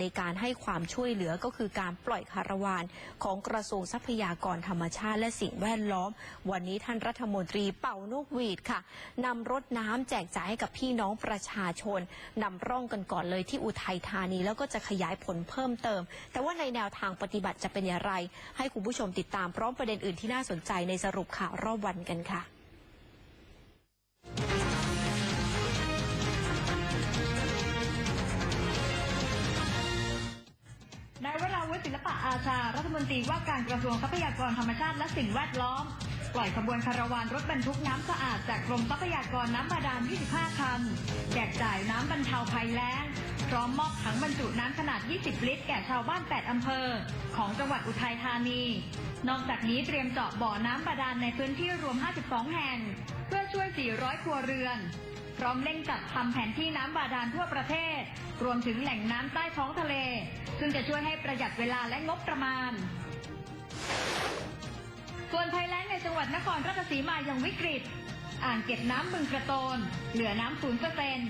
ในการให้ความช่วยเหลือก็คือการปล่อยคาราวานของกระทรวงทรัพยากรธรรมชาติและสิ่งแวดล้อม วันนี้ท่านรัฐมนตรีเป่านกหวีดค่ะนำรถน้ำแจกจ่ายให้กับพี่น้องประชาชนนำร่องกันก่อนเลยที่อุทัยธานีแล้วก็จะขยายผลเพิ่มเติม แต่ว่าในแนวทางปฏิบัติจะเป็นอย่างไร ให้คุณผู้ชมติดตามพร้อมประเด็นอื่นที่น่าสนใจในสรุปข่าวรอบวันกันค่ะ นายวราวุฒิศิลปะอาชา รัฐมนตรีว่าการกระทรวงทรัพยากรธรรมชาติและสิ่งแวดล้อม ปล่อยขบวนคาราวานรถบรรทุกน้ำสะอาดจากกรมทรัพยากรน้ำบาดาล 25 คัน แจกจ่ายน้ำบรรเทาภัยแล้ง พร้อมมอบถังบรรจุน้ำขนาด 20 ลิตร แก่ชาวบ้าน 8 อำเภอ ของจังหวัดอุทัยธานี นอกจากนี้เตรียมเจาะบ่อน้ำบาดาลในพื้นที่รวม 52 แห่ง เพื่อช่วย 400 ครัวเรือน พร้อมเร่งจัดทำแผนที่น้ำบาดาลทั่วประเทศ รวมถึงแหล่งน้ำใต้ท้องทะเล ซึ่งจะช่วยให้ประหยัดเวลาและงบประมาณ ส่วนภัยแล้งในจังหวัดนครราชสีมายังวิกฤต อ่างเก็บน้ำบึงกระโตน เหลือน้ำศูนย์เปอร์เซ็นต์